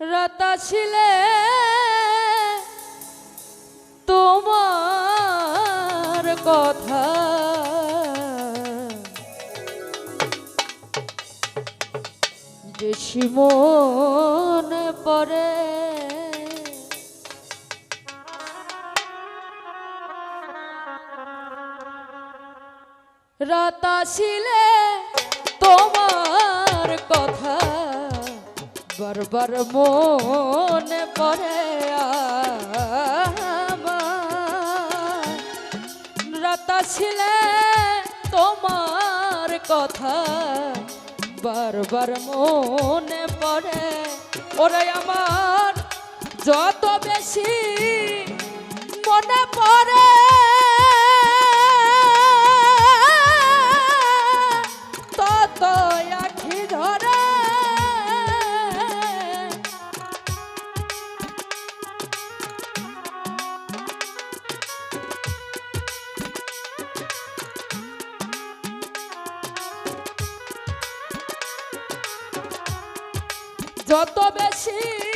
রাতা ছিলে তোমার কথা। বেশি মনে পড়ে রত ছিলে তোমার কথা বারবার মনে পড়ে রত ছিলে তোমার কথা বারবার মনে পড়ে। ওরে আমার, যত বেশি মনে পড়ে Eu tô mexendo.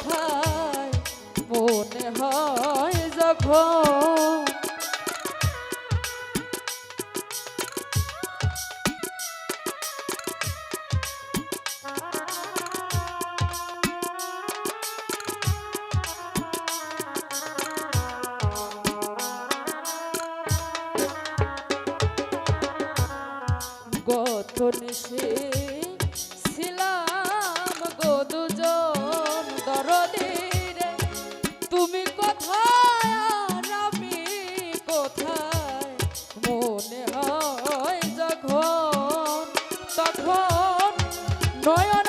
কোথায় মনে হয় যখন গত নিষেধ 좋아요.